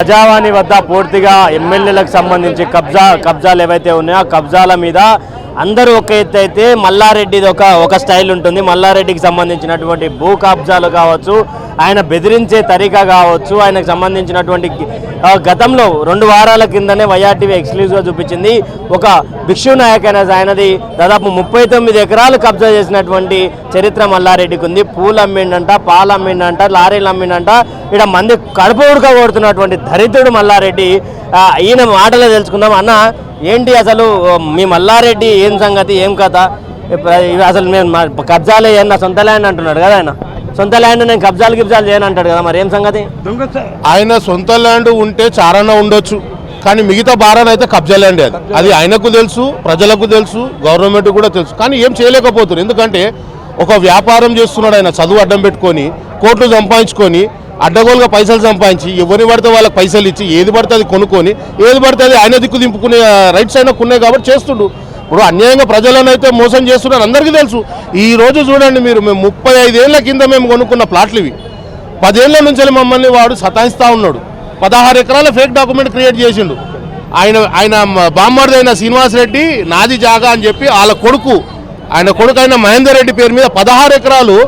ప్రజావాణి వద్ద పూర్తిగా ఎమ్మెల్యేలకు సంబంధించి కబ్జా కబ్జాలు ఏవైతే ఉన్నాయో ఆ కబ్జాల మీద అందరూ ఒక ఎత్తు అయితే మల్లారెడ్డిది ఒక ఒక స్టైల్ ఉంటుంది. మల్లారెడ్డికి సంబంధించినటువంటి భూ కబ్జాలు కావచ్చు ఆయన బెదిరించే తరిక కావచ్చు ఆయనకు సంబంధించినటువంటి గతంలో రెండు వారాల కిందనే వైఆర్టీవీ ఎక్స్క్లూజివ్గా చూపించింది. ఒక భిక్షు నాయక్ అనే ఆయనది దాదాపు ముప్పై తొమ్మిది ఎకరాలు కబ్జా చేసినటువంటి చరిత్ర మల్లారెడ్డికి ఉంది. పూలు అమ్మిండంట పాలు అమ్మిండంట లారీలు అమ్మిండంట. ఇక్కడ మంది కడుపు ఉడకగొడుతున్నటువంటి దరిద్రుడు మల్లారెడ్డి ఈయన మాటలే తెలుసుకుందాం. అన్న ఏంటి అసలు మీ మల్లారెడ్డి ఏం సంగతి ఏం కథ? ఇప్పుడు అసలు మేము కబ్జాలే అన్న నా సొంత ల్యాండ్ అంటున్నాడు కదా ఆయన. సొంత ల్యాండ్ నేను కబ్జాలు గిబ్జాలు చేయను అంటాడు కదా మరి ఏం సంగతి? ఆయన సొంత ల్యాండ్ ఉంటే చారణ ఉండొచ్చు కానీ మిగతా బారాన అయితే కబ్జా ల్యాండ్ అది. అది ఆయనకు తెలుసు ప్రజలకు తెలుసు గవర్నమెంట్ కూడా తెలుసు కానీ ఏం చేయలేకపోతున్నారు. ఎందుకంటే ఒక వ్యాపారం చేస్తున్నాడు ఆయన చదువు అడ్డం పెట్టుకొని కోట్లు సంపాదించుకొని అడ్డగోలుగా పైసలు సంపాదించి ఎవరిని పడితే వాళ్ళకి పైసలు ఇచ్చి ఏది పడితే అది కొనుక్కొని ఏది పడితే అది ఆయన దిక్కు దింపుకునే రైట్స్ ఆయనకు ఉన్నాయి కాబట్టి చేస్తుండు. ఇప్పుడు అన్యాయంగా ప్రజలను అయితే మోసం చేస్తున్నారు అందరికీ తెలుసు. ఈ రోజు చూడండి మీరు మేము ముప్పై ఐదేళ్ళ కింద మేము కొనుక్కున్న ప్లాట్లు ఇవి పదేళ్ళ నుంచి మమ్మల్ని వాడు సతాయిస్తూ ఉన్నాడు. పదహారు ఎకరాల ఫేక్ డాక్యుమెంట్ క్రియేట్ చేసిండు. ఆయన ఆయన బామ్మర్ది అయిన శ్రీనివాస్ రెడ్డి నాది జాగా అని చెప్పి వాళ్ళ కొడుకు ఆయన కొడుకు అయిన మహేందర్ రెడ్డి పేరు మీద పదహారు ఎకరాలు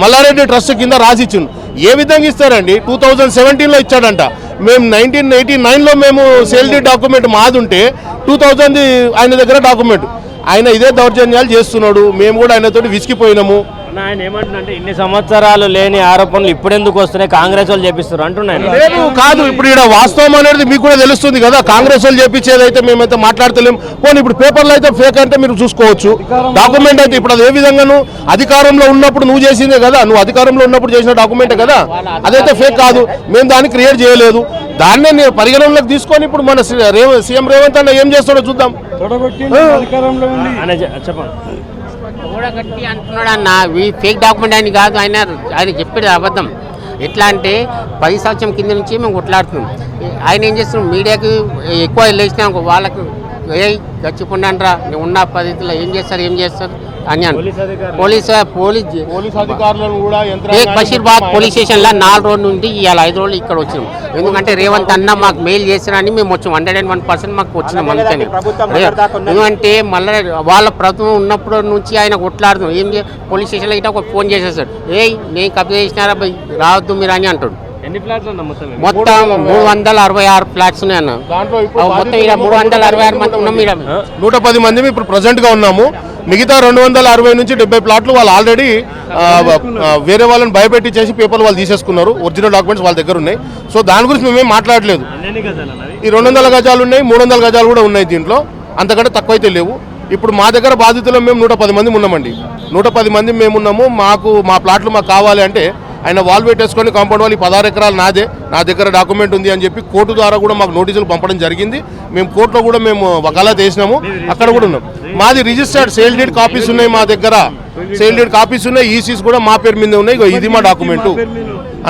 మల్లారెడ్డి ట్రస్ట్ కింద రాసిచ్చిండు. ఏ విధంగా ఇస్తారండి? టూ థౌజండ్ సెవెంటీన్లో ఇచ్చాడంట. మేము నైన్టీన్ ఎయిటీ నైన్లో మేము సేల్డీ డాక్యుమెంట్ మాది ఉంటే టూ థౌజండ్ ఆయన దగ్గర డాక్యుమెంట్ ఆయన ఇదే దౌర్జన్యాలు చేస్తున్నాడు. మేము కూడా ఆయనతోటి విసిగిపోయినాము. ఆయన ఏమంటున్నంటే ఇన్ని సంవత్సరాలు లేని ఆరోపణలు ఇప్పుడెందుకు వస్తున్నాయి? కాంగ్రెస్ వాళ్ళు చేపిస్తారు అంటున్నాను లేదు కాదు ఇప్పుడు ఇక్కడ వాస్తవం అనేది మీకు కూడా తెలుస్తుంది కదా. కాంగ్రెస్ వాళ్ళు చేపించేది అయితే మేమైతే మాట్లాడతలేం. పోనీ ఇప్పుడు పేపర్లో అయితే ఫేక్ అంటే మీరు చూసుకోవచ్చు. డాక్యుమెంట్ అయితే ఇప్పుడు అది ఏ విధంగాను? అధికారంలో ఉన్నప్పుడు నువ్వు చేసిందే కదా. నువ్వు అధికారంలో ఉన్నప్పుడు చేసిన డాక్యుమెంటే కదా. అదైతే ఫేక్ కాదు. మేము దాన్ని క్రియేట్ చేయలేదు. దాన్నే నేను పరిగణనలోకి తీసుకొని ఇప్పుడు మన సీఎం రేవంత్ అన్న ఏం చేస్తాడో చూద్దాం. చెప్పండి. గట్టి అంటున్నాడు అన్న ఈ ఫేక్ డాక్యుమెంట్ అని కాదు ఆయన ఆయన చెప్పేది అబద్ధం. ఎట్లా అంటే పది సంవత్సరం కింద నుంచి మేము కొట్లాడుతున్నాం. ఆయన ఏం చేస్తున్నాం మీడియాకి ఎక్కువ లేచినాం వాళ్ళకు ఏ గచ్చిపోండి నువ్వు ఉన్న పద్ధతిలో ఏం చేస్తారు ఏం చేస్తారు అని పోలీస్. పోలీస్ పోలీస్ అధికారులను కూడా బషీర్బాద్ పోలీస్ స్టేషన్లో నాలుగు రోజుల నుండి ఇవాళ ఐదు రోజులు ఇక్కడ వచ్చినాం. ఎందుకంటే రేవంత్ అన్న మాకు మెయిల్ చేసిరని మేము వచ్చాం. హండ్రెడ్ అండ్ వన్ పర్సెంట్ మాకు వచ్చినాం అందుకని. ఎందుకంటే మళ్ళీ వాళ్ళ ప్రభుత్వం ఉన్నప్పుడు నుంచి ఆయన కొట్లాడుతున్నాం ఏం చే పోలీస్ స్టేషన్లో ఇట్లా ఒక ఫోన్ చేసేస్తాడు ఏయ్ నేను కబ్జా చేసినారా రావద్దు మీరు అని అంటాడు. ఎన్ని ఫ్లాట్లు మొత్తం మూడు వందల అరవై ఆరు ఫ్లాట్స్ ఉన్నాయి అన్న. దాంట్లో ఇప్పుడు అవి మొత్తం ఇక్కడ మూడు వందల అరవై ఆరు మంది ఉన్నాం ఇక్కడ నూట పది మంది ఇప్పుడు ప్రజెంట్గా ఉన్నాము. మిగతా రెండు వందల అరవై నుంచి డెబ్బై ప్లాట్లు వాళ్ళు ఆల్రెడీ వేరే వాళ్ళని భయపెట్టి చేసి పేపర్లు వాళ్ళు తీసేసుకున్నారు. ఒరిజినల్ డాక్యుమెంట్స్ వాళ్ళ దగ్గర ఉన్నాయి. సో దాని గురించి మేమేం మాట్లాడలేదు ఈ రెండు వందల గజాలు ఉన్నాయి మూడు వందల గజాలు కూడా ఉన్నాయి దీంట్లో. అంతకంటే తక్కువ అయితే లేవు. ఇప్పుడు మా దగ్గర బాధితులు మేము నూట పది మంది ఉన్నామండి. నూట పది మంది మేము ఉన్నాము. మాకు మా ప్లాట్లు మాకు కావాలి అంటే ఆయన వాల్ పెట్టేసుకొని కాంపౌండ్ వాళ్ళు పదహారు ఎకరాలు నాదే. నా దగ్గర డాక్యుమెంట్ ఉంది అని చెప్పి కోర్టు ద్వారా కూడా మాకు నోటీసులు పంపడం జరిగింది. మేము కోర్టులో కూడా మేము వకాలత్ వేసినాము. అక్కడ కూడా ఉన్నాం. మాది రిజిస్టర్డ్ సేల్ డీడ్ కాపీస్ ఉన్నాయి మా దగ్గర. సేల్ డీడ్ కాపీస్ ఉన్నాయి. E ఈసీస్ కూడా మా పేరు మీద ఉన్నాయి. ఇగో ఇది మా డాక్యుమెంటు.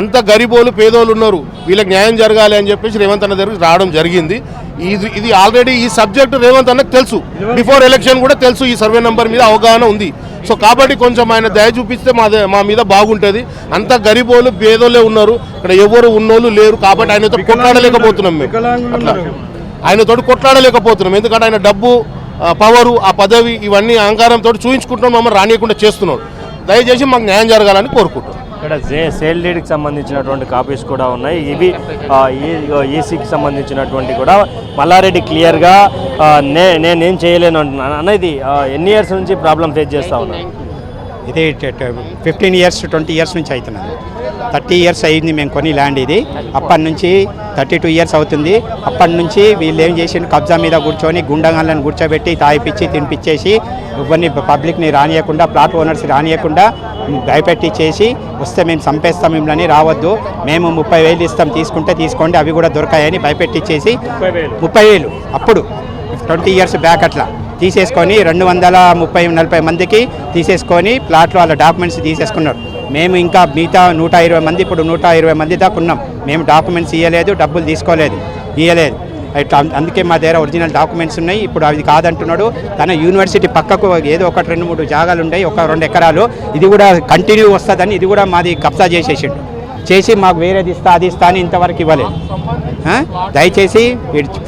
అంత గరిబోలు పేదోళ్ళు ఉన్నారు. వీళ్ళకి న్యాయం జరగాలి అని చెప్పేసి రేవంత్ అన్న దగ్గరికి రావడం జరిగింది. ఇది ఇది ఆల్రెడీ ఈ సబ్జెక్ట్ రేవంత్ అన్నకు తెలుసు. బిఫోర్ ఎలక్షన్ కూడా తెలుసు. ఈ సర్వే నెంబర్ మీద అవగాహన ఉంది. సో కాబట్టి కొంచెం ఆయన దయ చూపిస్తే మా మా మీద బాగుంటుంది. అంత గరీబోలు పేదోళ్ళే ఉన్నారు. ఇక్కడ ఎవరు ఉన్నోళ్ళు లేరు కాబట్టి ఆయనతో కొట్లాడలేకపోతున్నాం మేము. అట్లా. ఆయనతో కొట్లాడలేకపోతున్నాం. ఎందుకంటే ఆయన డబ్బు పవరు ఆ పదవి ఇవన్నీ అహంకారంతో చూయించుకుంటున్నాం మమ్మల్ని రానియకుండా చేస్తున్నాడు. దయచేసి మాకు న్యాయం జరగాలని కోరుకుంటున్నాం. ఇక్కడ జే సేల్ డీడ్కి సంబంధించినటువంటి కాపీస్ కూడా ఉన్నాయి. ఇవి ఈసీకి సంబంధించినటువంటి కూడా. మల్లారెడ్డి క్లియర్గా నే నేనేం చేయలేను అంటున్నాను అనేది ఆ, ఎన్ని ఇయర్స్ నుంచి ప్రాబ్లం ఫేస్ చేస్తూ ఉన్నాను ఇది ఫిఫ్టీన్ ఇయర్స్ ట్వంటీ ఇయర్స్ నుంచి అవుతున్నది. థర్టీ ఇయర్స్ అయింది మేము కొని ల్యాండ్ ఇది. అప్పటి నుంచి థర్టీ టూ ఇయర్స్ అవుతుంది. అప్పటి నుంచి వీళ్ళు ఏం చేసిండు కబ్జా మీద కూర్చొని గుండగాళ్ళని కూర్చోబెట్టి తాగిపిచ్చి తినిపించేసి ఎవరిని పబ్లిక్ని రానియకుండా ప్లాట్ ఓనర్స్ రానియకుండా భయపెట్టి చేసి వస్తే మేము చంపేస్తాం మిమ్మల్ని రావద్దు. మేము ముప్పై వేలు ఇస్తాం తీసుకుంటే తీసుకోండి అవి కూడా దొరకాయని భయపెట్టించేసి ముప్పై వేలు. అప్పుడు ట్వంటీ ఇయర్స్ బ్యాక్ అట్లా. తీసేసుకొని రెండు వందల ముప్పై నలభై మందికి తీసేసుకొని ప్లాట్లో వాళ్ళ డాక్యుమెంట్స్ తీసేసుకున్నారు. మేము ఇంకా మిగతా నూట ఇరవై మంది ఇప్పుడు నూట ఇరవై మంది దాకా ఉన్నాం. మేము డాక్యుమెంట్స్ ఇవ్వలేదు డబ్బులు తీసుకోలేదు ఇవ్వలేదు ఇట్లా అందుకే మా దగ్గర ఒరిజినల్ డాక్యుమెంట్స్ ఉన్నాయి. ఇప్పుడు అది కాదంటున్నాడు. తన యూనివర్సిటీ పక్కకు ఏదో ఒకటి రెండు మూడు జాగాలు ఉన్నాయి ఒక రెండు ఎకరాలు. ఇది కూడా కంటిన్యూ వస్తుందని ఇది కూడా మాది కబ్జా చేసేసిండు. చేసి మాకు వేరేది ఇస్తా అది ఇస్తా అని ఇంతవరకు ఇవ్వలేదు. దయచేసి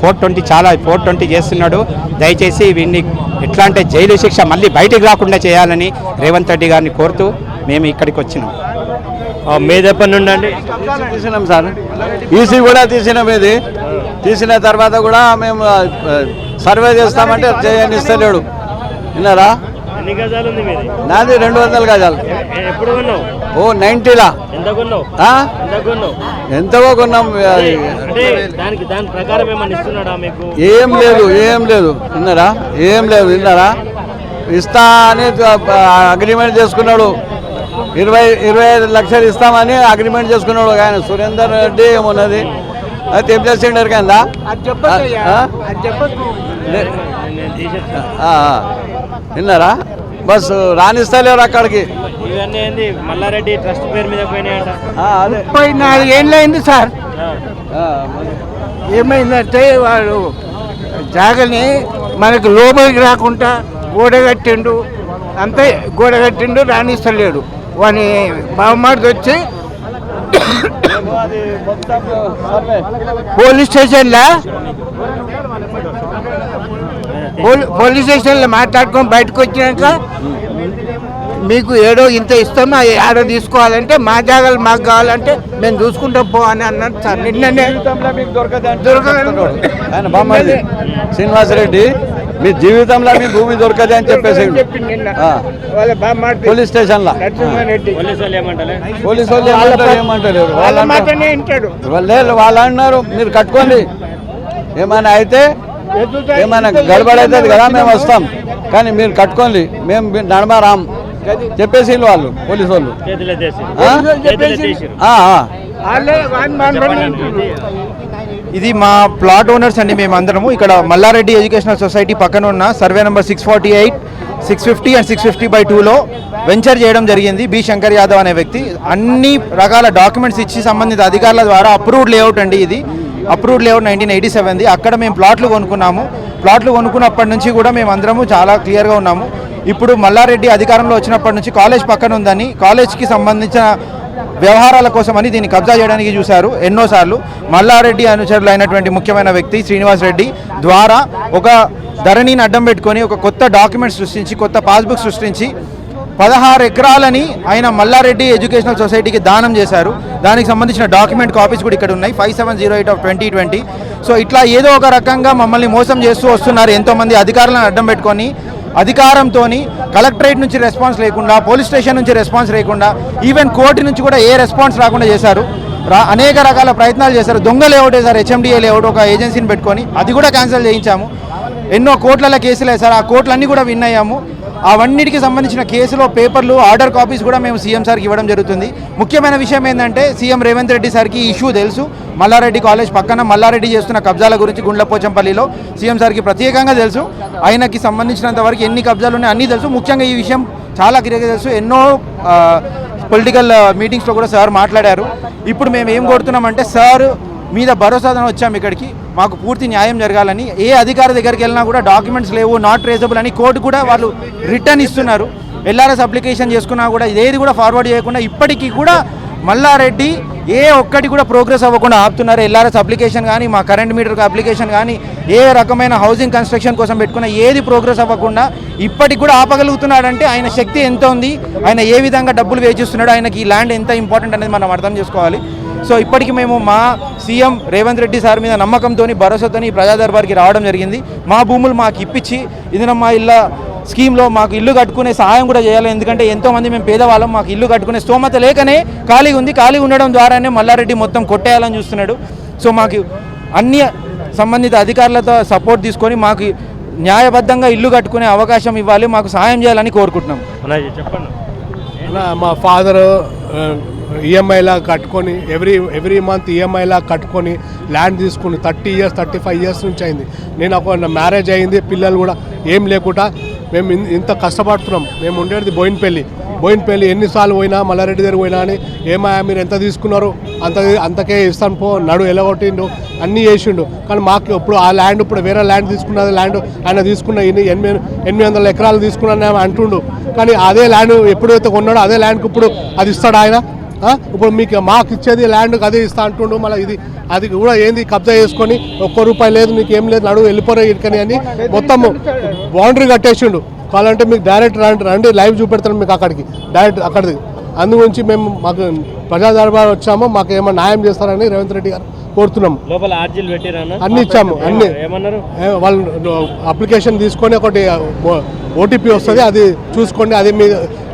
ఫోర్ ట్వంటీ చాలా ఫోర్ ట్వంటీ చేస్తున్నాడు. దయచేసి వీడిని ఎట్లా అంటే జైలు శిక్ష మళ్ళీ బయటికి రాకుండా చేయాలని రేవంత్ రెడ్డి గారిని కోరుతూ మేము ఇక్కడికి వచ్చినాం. ఆ, మీది ఎప్పటి నుండి అండి? తీసినాం సార్. ఈసీ కూడా తీసినాం ఇది. తీసిన తర్వాత కూడా మేము సర్వే చేస్తామంటే చేయని ఇస్తలేడు. విన్నారా? ఎన్ని గజాలు ఉంది మీది? నాది రెండు వందల గజాలు. ఎప్పుడు ఓ నైంటీలా ఎంత కొన్నావు? ఆ? ఎంత కొన్నావు? ఎంతవో కొన్నాం? అది అంటే దానికి దాని ప్రకారం ఏమన్నా ఇస్తున్నాడా మీకు? ఏం లేదు ఏం లేదు. విన్నారా ఏం లేదు విన్నారా ఇస్తా అని అగ్రిమెంట్ చేసుకున్నాడు. ఇరవై ఇరవై ఐదు లక్షలు ఇస్తామని అగ్రిమెంట్ చేసుకున్నాడు ఆయన. సురేందర్ రెడ్డి ఏమున్నది? అయితే ఏం చేసిండు ఎరకందా నేను తీసేస్తా విన్నారా బస్ రాణిస్తలేరు అక్కడికి. మల్లారెడ్డి ట్రస్ట్ పేరు మీద అదే. ముప్పై నాలుగేళ్ళు అయింది సార్ ఏమైందంటే వాడు జాగని మనకు లోపలికి రాకుండా గోడ కట్టిండు అంతే గోడ కట్టిండు రాణిస్తలేడు. వాని బావమాడిది వచ్చి పోలీస్ స్టేషన్లో? పోలీస్ స్టేషన్లో మాట్లాడుకొని బయటకు వచ్చినాక మీకు ఏడో ఇంత ఇస్తాం అది ఆడో తీసుకోవాలంటే మా జాగాలు మాకు కావాలంటే మేము చూసుకుంటాం పో అని అన్నాడు సార్. నిన్ననే దొరకదు. శ్రీనివాసరెడ్డి మీ జీవితంలో మీ భూమి దొరకదు అని చెప్పేసి పోలీస్ స్టేషన్ పోలీసు వాళ్ళు వాళ్ళు అన్నారు మీరు కట్టుకోండి. ఏమైనా అయితే ఏమైనా గడబడ అవుతుంది కదా మేము వస్తాం. కానీ మీరు కట్టుకోండి. మేము నడమా రాం చెప్పేసి వాళ్ళు పోలీసు వాళ్ళు ఇది మా ప్లాట్ ఓనర్స్ అండి మేము అందరము ఇక్కడ మల్లారెడ్డి ఎడ్యుకేషనల్ సొసైటీ పక్కన ఉన్న survey number six forty eight six fifty and six fifty by టూలో వెంచర్ చేయడం జరిగింది బి శంకర్ యాదవ్ అనే వ్యక్తి. అన్ని రకాల డాక్యుమెంట్స్ ఇచ్చి సంబంధిత అధికారుల ద్వారా అప్రూవ్డ్ లేఅవుట్ అండి ఇది. అప్రూవ్డ్ లేఅవుట్ నైన్టీన్ ఎయిటీ సెవెన్ది. అక్కడ మేము ప్లాట్లు కొనుక్కున్నాము. ప్లాట్లు కొనుక్కున్నప్పటి నుంచి కూడా మేము అందరము చాలా క్లియర్గా ఉన్నాము. ఇప్పుడు మల్లారెడ్డి అధికారంలో వచ్చినప్పటి నుంచి కాలేజ్ పక్కన ఉందని కాలేజ్కి సంబంధించిన వ్యవహారాల కోసమని దీన్ని కబ్జా చేయడానికి చూశారు ఎన్నోసార్లు. మల్లారెడ్డి అనుచరులు అయినటువంటి ముఖ్యమైన వ్యక్తి శ్రీనివాస్ రెడ్డి ద్వారా ఒక ధరణిని అడ్డం పెట్టుకొని ఒక కొత్త డాక్యుమెంట్ సృష్టించి కొత్త పాస్బుక్ సృష్టించి పదహారు ఎకరాలని ఆయన మల్లారెడ్డి ఎడ్యుకేషనల్ సొసైటీకి దానం చేశారు. దానికి సంబంధించిన డాక్యుమెంట్ కాపీస్ కూడా ఇక్కడ ఉన్నాయి. Five seven zero eight of twenty twenty so ఇట్లా ఏదో ఒక రకంగా మమ్మల్ని మోసం చేస్తూ వస్తున్నారు ఎంతోమంది అధికారులను అడ్డం పెట్టుకొని అధికారంతో కలెక్టరేట్ నుంచి రెస్పాన్స్ లేకుండా పోలీస్ స్టేషన్ నుంచి రెస్పాన్స్ లేకుండా ఈవెన్ కోర్టు నుంచి కూడా ఏ రెస్పాన్స్ రాకుండా చేశారు. రా అనేక రకాల ప్రయత్నాలు చేశారు. దొంగ లేఅవుట్ వేశారు. హెచ్ఎండిఏ లేఅవుట్ ఒక ఏజెన్సీని పెట్టుకొని అది కూడా క్యాన్సిల్ చేయించాము. ఎన్నో కోట్ల కేసులు సార్ ఆ కోట్లన్నీ కూడా విన్ అయ్యాము. అవన్నిటికి సంబంధించిన కేసులో పేపర్లు ఆర్డర్ కాపీస్ కూడా మేము సీఎం సార్కి ఇవ్వడం జరుగుతుంది. ముఖ్యమైన విషయం ఏంటంటే సీఎం రేవంత్ రెడ్డి సార్కి ఈ ఇష్యూ తెలుసు. మల్లారెడ్డి కాలేజ్ పక్కన మల్లారెడ్డి చేస్తున్న కబ్జాల గురించి గుండ్లపోచంపల్లిలో సీఎం సార్కి ప్రత్యేకంగా తెలుసు. ఆయనకి సంబంధించినంత వరకు ఎన్ని కబ్జాలు ఉన్నాయో అన్నీ తెలుసు. ముఖ్యంగా ఈ విషయం చాలా క్లియర్గా తెలుసు. ఎన్నో పొలిటికల్ మీటింగ్స్లో కూడా సార్ మాట్లాడారు. ఇప్పుడు మేము ఏం కోరుతున్నామంటే సార్ మీద భరోసాదనం వచ్చాము ఇక్కడికి. మాకు పూర్తి న్యాయం జరగాలని ఏ అధికారి దగ్గరికి వెళ్ళినా కూడా డాక్యుమెంట్స్ లేవు నాట్ ట్రేసబుల్ అని కోర్టు కూడా వాళ్ళు రిటర్న్ ఇస్తున్నారు. ఎల్ఆర్ఎస్ అప్లికేషన్ చేసుకున్నా కూడా ఇదేది కూడా ఫార్వర్డ్ చేయకుండా ఇప్పటికీ కూడా మల్లారెడ్డి ఏ ఒక్కటి కూడా ప్రోగ్రెస్ అవ్వకుండా ఆపుతున్నారు. ఎల్ఆర్ఎస్ అప్లికేషన్ కానీ మా కరెంట్ మీటర్ అప్లికేషన్ కానీ ఏ రకమైన హౌసింగ్ కన్స్ట్రక్షన్ కోసం పెట్టుకున్న ఏది ప్రోగ్రెస్ అవ్వకుండా ఇప్పటికి కూడా ఆపగలుగుతున్నాడంటే ఆయన శక్తి ఎంత ఉంది ఆయన ఏ విధంగా డబ్బులు వేచిస్తున్నాడు ఆయనకి ఈ ల్యాండ్ ఎంత ఇంపార్టెంట్ అనేది మనం అర్థం చేసుకోవాలి. సో ఇప్పటికి మేము మా సీఎం రేవంత్ రెడ్డి సార్ మీద నమ్మకంతో భరోసాతో ఈ ప్రజా దర్బార్కి రావడం జరిగింది. మా భూములు మాకు ఇప్పించి ఇది మా ఇళ్ళ స్కీమ్లో మాకు ఇల్లు కట్టుకునే సహాయం కూడా చేయాలి. ఎందుకంటే ఎంతోమంది మేము పేదవాళ్ళం మాకు ఇల్లు కట్టుకునే స్తోమత లేకనే ఖాళీగా ఉంది. ఖాళీగా ఉండడం ద్వారానే మల్లారెడ్డి మొత్తం కొట్టేయాలని చూస్తున్నాడు. సో మాకు అన్ని సంబంధిత అధికారులతో సపోర్ట్ తీసుకొని మాకు న్యాయబద్ధంగా ఇల్లు కట్టుకునే అవకాశం ఇవ్వాలి మాకు సహాయం చేయాలని కోరుకుంటున్నాం. చెప్పండి. మా ఫాదర్ ఈఎంఐలా కట్టుకొని ఎవ్రీ ఎవ్రీ మంత్ ఈఎంఐలా కట్టుకొని ల్యాండ్ తీసుకుని thirty years thirty five years నుంచి అయింది. నేను ఒక మ్యారేజ్ అయింది పిల్లలు కూడా ఏం లేకుండా మేము ఇన్- ఇంత కష్టపడుతున్నాం. మేము ఉండేది బోయినపల్లి. బోయినపల్లి ఎన్నిసార్లు పోయినా మల్లారెడ్డి దగ్గర పోయినా అని ఏమయ్యా మీరు ఎంత తీసుకున్నారు? అంత అంతకే ఇస్తాను పో నడు ఎలగొట్టిండు అన్నీ చేసిండు. కానీ మాకు ఇప్పుడు ఆ ల్యాండ్ ఇప్పుడు వేరే ల్యాండ్ తీసుకున్నది ల్యాండ్ ఆయన తీసుకున్న ఎనిమిది ఎనిమిది వందల ఎకరాలు తీసుకున్నాను అంటుండు. కానీ అదే ల్యాండ్ ఎప్పుడైతే కొన్నాడో అదే ల్యాండ్కి ఇప్పుడు అది ఇస్తాడు ఆయన. ఇప్పుడు మీకు మాకు ఇచ్చేది ల్యాండ్ అదే ఇస్తా అంటుండు మళ్ళీ ఇది అది కూడా ఏంది కబ్జా చేసుకొని ఒక్క రూపాయి లేదు మీకు ఏం లేదు నడువు వెళ్ళిపోరా ఇక్కని అని మొత్తం బౌండరీ కట్టేసిండు. కావాలంటే మీకు డైరెక్ట్ రండి రండి లైవ్ చూపెడతాను మీకు అక్కడికి. డైరెక్ట్ అక్కడికి అందు గురించి మేము మాకు ప్రజా దర్బార్ వచ్చాము మాకు ఏమైనా న్యాయం చేస్తారని రేవంత్ రెడ్డి గారు కోరుతున్నాము లోపల ఆర్జీలు పెట్టిరన్నా అన్ని ఇచ్చాము అన్ని. ఏమన్నారు? వాళ్ళు అప్లికేషన్ తీసుకొని ఒకటి ఓటీపీ వస్తుంది అది చూసుకోండి అదే మీ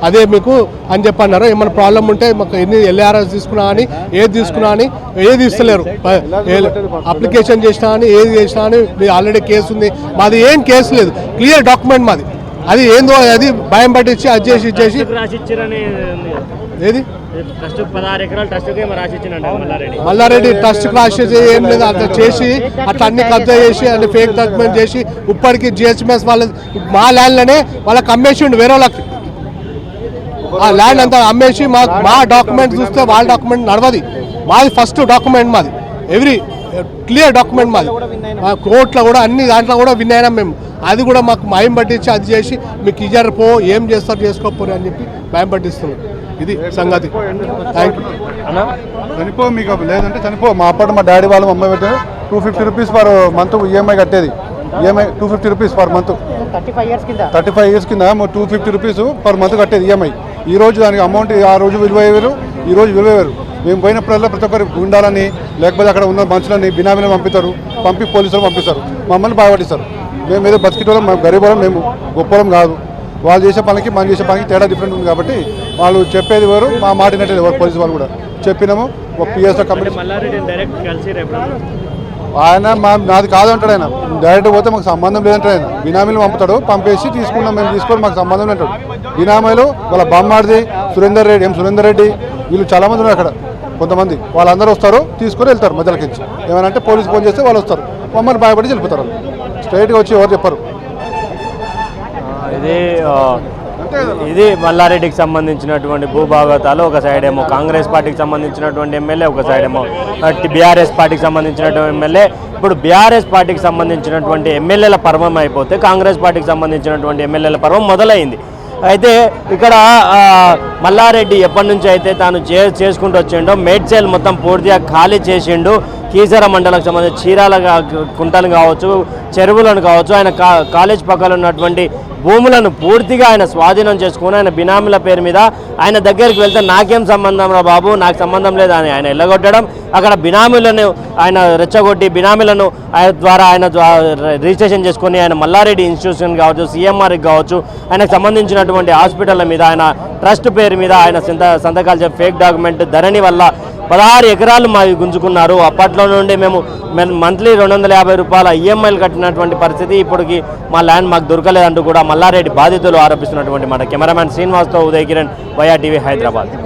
అదే మీకు అని చెప్పన్నారు. ఏమైనా ప్రాబ్లం ఉంటే మాకు ఎన్ని ఎల్ఆర్ఎస్ తీసుకున్నా అని ఏది తీసుకున్నా అని ఏది ఇస్తలేరు. అప్లికేషన్ చేసినా అని ఏది చేసినా అని మీ ఆల్రెడీ కేసు ఉంది. మాది ఏం కేసు లేదు. క్లియర్ డాక్యుమెంట్ మాది. అది ఏందో అది భయం పట్టించి అది చేసి ఇది చేసి. రాసి ఇచ్చిరని ఏది? ట్రస్ట్ పదహారు ఎకరాలు ట్రస్ట్ రాసి మల్లారెడ్డి. మల్లారెడ్డి ట్రస్ట్ రాసేది ఏం లేదు అట్లా చేసి అట్లా అన్ని కబ్జా చేసి అన్ని ఫేక్ డాక్యుమెంట్ చేసి ఇప్పటికి జిహెచ్ఎంఎస్ వాళ్ళ మా ల్యాండ్లోనే వాళ్ళకి అమ్మేసిండు వేరే వాళ్ళకి. ఆ ల్యాండ్ అంతా అమ్మేసి మా మా డాక్యుమెంట్ చూస్తే వాళ్ళ డాక్యుమెంట్ నడవది. మాది ఫస్ట్ డాక్యుమెంట్ మాది. ఎవ్రీ క్లియర్ డాక్యుమెంట్ మాది. మా కోర్టులో కూడా అన్ని దాంట్లో కూడా విన్ అయినాం మేము. అది కూడా మాకు మాయం పట్టించి అది చేసి మీకు ఇజర్ పో ఏం చేస్తారు చేసుకోపోరు అని చెప్పి భయం పట్టిస్తున్నాం. ఇది సంగతి. థ్యాంక్ యూ అన్నా చనిపో మీకు లేదంటే చనిపో. మా అప్పటి మా డాడీ వాళ్ళు అమ్మాయి పెట్టారు. Two fifty rupees per month EMI కట్టేది. EMI two fifty rupees per month thirty five years కింద. Two fifty rupees per month కట్టేది ఈఎంఐ ఈ రోజు దానికి అమౌంట్ ఆ రోజు విలువ వేరు? ఈ రోజు విలువ వేరు? మేము పోయినప్పుడల్లా ప్రతి ఒక్కరు గుండాలని లేకపోతే అక్కడ ఉన్న మనుషులని బినామీలను పంపిస్తారు. పంపి పోలీసులు పంపిస్తారు. మమ్మల్ని బాగుపడిస్తారు మేము ఏదో బతికేటోళ్ళం మేము గరీబులం మేము గొప్పలం కాదు. వాళ్ళు చేసే పనికి మనం చేసే పనికి తేడా డిఫరెంట్ ఉంది కాబట్టి వాళ్ళు చెప్పేది వేరు మా మాట వినట్లేదు ఎవరు పోలీసు వాళ్ళు కూడా. చెప్పినాము ఒక పిఎస్ఓ కంపెనీ ఆయన మా నాది కాదు అంటాడు ఆయన. డైరెక్ట్ పోతే మాకు సంబంధం లేదంటాడు ఆయన. బినామీలు పంపుతాడు పంపేసి తీసుకున్నాం మేము తీసుకొని మాకు సంబంధం లేదంటాడు బినామీలు వాళ్ళ బొమ్మాడిది సురేందర్ రెడ్డి ఏం సురేందర్ రెడ్డి వీళ్ళు చాలా మంది ఉన్నారు అక్కడ. కొంతమంది. వాళ్ళందరూ వస్తారు తీసుకొని వెళ్తారు మధ్యలోకి ఏమైనా అంటే పోలీసు ఫోన్ చేస్తే వాళ్ళు వస్తారు. మమ్మల్ని భయపడి వెళ్ళిపోతారు వాళ్ళు. స్ట్రైట్గా వచ్చి ఎవరు చెప్పరు. ఇది ఇది మల్లారెడ్డికి సంబంధించినటువంటి భూభాగతాలు ఒక సైడ్ ఏమో కాంగ్రెస్ పార్టీకి సంబంధించినటువంటి ఎమ్మెల్యే ఒక సైడ్ ఏమో బీఆర్ఎస్ పార్టీకి సంబంధించినటువంటి ఎమ్మెల్యే. ఇప్పుడు బీఆర్ఎస్ పార్టీకి సంబంధించినటువంటి ఎమ్మెల్యేల పర్వం అయిపోతే కాంగ్రెస్ పార్టీకి సంబంధించినటువంటి ఎమ్మెల్యేల పర్వం మొదలైంది. అయితే ఇక్కడ మల్లారెడ్డి ఎప్పటి నుంచి అయితే తాను చే చేసుకుంటూ వచ్చిండో మేడ్చేల్ మొత్తం పూర్తిగా ఖాళీ చేసిండు. కీసర మండలకు సంబంధించి చీరాల కుంటలు కావచ్చు చెరువులను కావచ్చు ఆయన కా కాలేజ్ పక్కన ఉన్నటువంటి భూములను పూర్తిగా ఆయన స్వాధీనం చేసుకుని ఆయన బినామీల పేరు మీద ఆయన దగ్గరికి వెళ్తే నాకేం సంబంధం రా బాబు? నాకు సంబంధం లేదు అని ఆయన ఎల్లగొట్టడం. అక్కడ బినామీలను ఆయన రెచ్చగొట్టి బినామీలను ఆయన ద్వారా ఆయన రిజిస్ట్రేషన్ చేసుకుని ఆయన మల్లారెడ్డి ఇన్స్టిట్యూషన్ కావచ్చు సీఎంఆర్కి కావచ్చు ఆయనకు సంబంధించినటువంటి హాస్పిటల్ మీద ఆయన ట్రస్ట్ పేరు మీద ఆయన సంత సంతకాలు చెప్పి ఫేక్ డాక్యుమెంట్ ధరణి వల్ల పదహారు ఎకరాలు మావి గుంజుకున్నారు. అప్పట్లో నుండి మేము మంత్లీ రెండు వందల యాభై రూపాయల ఈఎంఐలు కట్టినటువంటి పరిస్థితి ఇప్పటికి మా ల్యాండ్ మాకు దొరకలేదంటూ కూడా మల్లారెడ్డి బాధితులు ఆరోపిస్తున్నటువంటి మాట కెమెరామ్యాన్ శ్రీనివాస్తో ఉదయ్ కిరణ్ వైఆర్టీవీ హైదరాబాద్.